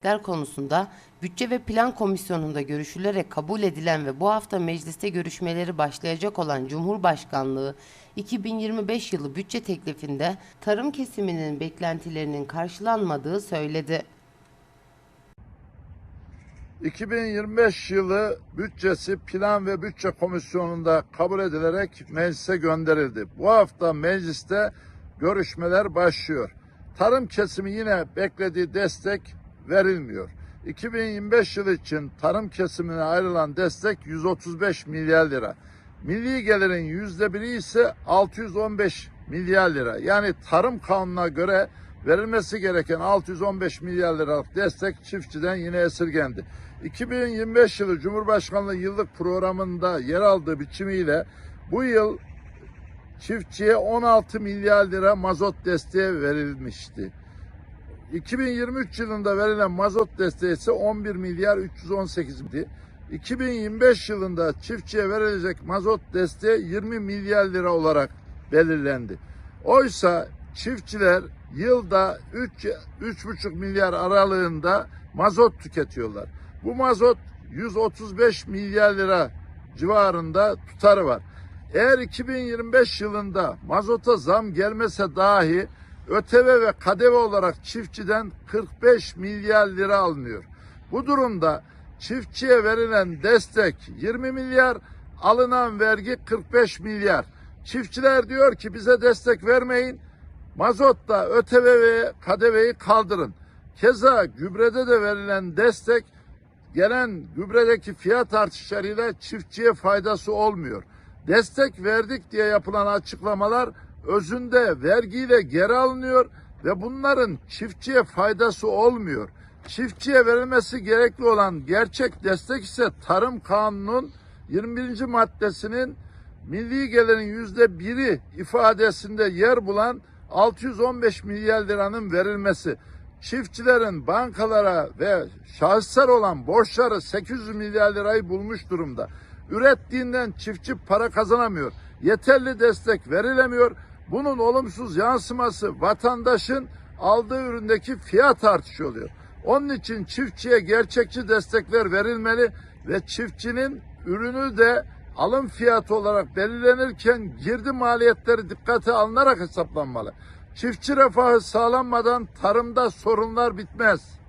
Konusunda Bütçe ve Plan Komisyonu'nda görüşülerek kabul edilen ve bu hafta mecliste görüşmeleri başlayacak olan Cumhurbaşkanlığı 2025 yılı bütçe teklifinde tarım kesiminin beklentilerinin karşılanmadığı söyledi. 2025 yılı bütçesi Plan ve Bütçe Komisyonu'nda kabul edilerek meclise gönderildi. Bu hafta mecliste görüşmeler başlıyor. Tarım kesimi yine beklediği destek verilmiyor. 2025 yılı için tarım kesimine ayrılan destek 135 milyar lira. Milli gelirin yüzde biri ise 615 milyar lira. Yani tarım kanununa göre verilmesi gereken 615 milyar liralık destek çiftçiden yine esirgendi. 2025 yılı Cumhurbaşkanlığı yıllık programında yer aldığı biçimiyle bu yıl çiftçiye 16 milyar lira mazot desteği verilmişti. 2023 yılında verilen mazot desteği ise 11 milyar 318 idi. 2025 yılında çiftçiye verilecek mazot desteği 20 milyar lira olarak belirlendi. Oysa çiftçiler yılda 3 3,5 milyar aralığında mazot tüketiyorlar. Bu mazot 135 milyar lira civarında tutarı var. Eğer 2025 yılında mazota zam gelmese dahi ÖTV ve KDV olarak çiftçiden 45 milyar lira alınıyor. Bu durumda çiftçiye verilen destek 20 milyar, alınan vergi 45 milyar. Çiftçiler diyor ki bize destek vermeyin, mazotta ÖTV ve KDV'yi kaldırın. Keza gübrede de verilen destek gelen gübredeki fiyat artışlarıyla çiftçiye faydası olmuyor. Destek verdik diye yapılan açıklamalar özünde vergiyle geri alınıyor ve bunların çiftçiye faydası olmuyor. Çiftçiye verilmesi gerekli olan gerçek destek ise Tarım Kanunu'nun 21. maddesinin milli gelirin yüzde biri ifadesinde yer bulan 615 milyar liranın verilmesi. Çiftçilerin bankalara ve şahıslar olan borçları 800 milyar lirayı bulmuş durumda. Ürettiğinden çiftçi para kazanamıyor. Yeterli destek verilemiyor. Bunun olumsuz yansıması vatandaşın aldığı üründeki fiyat artışı oluyor. Onun için çiftçiye gerçekçi destekler verilmeli ve çiftçinin ürünü de alım fiyatı olarak belirlenirken girdi maliyetleri dikkate alınarak hesaplanmalı. Çiftçi refahı sağlanmadan tarımda sorunlar bitmez.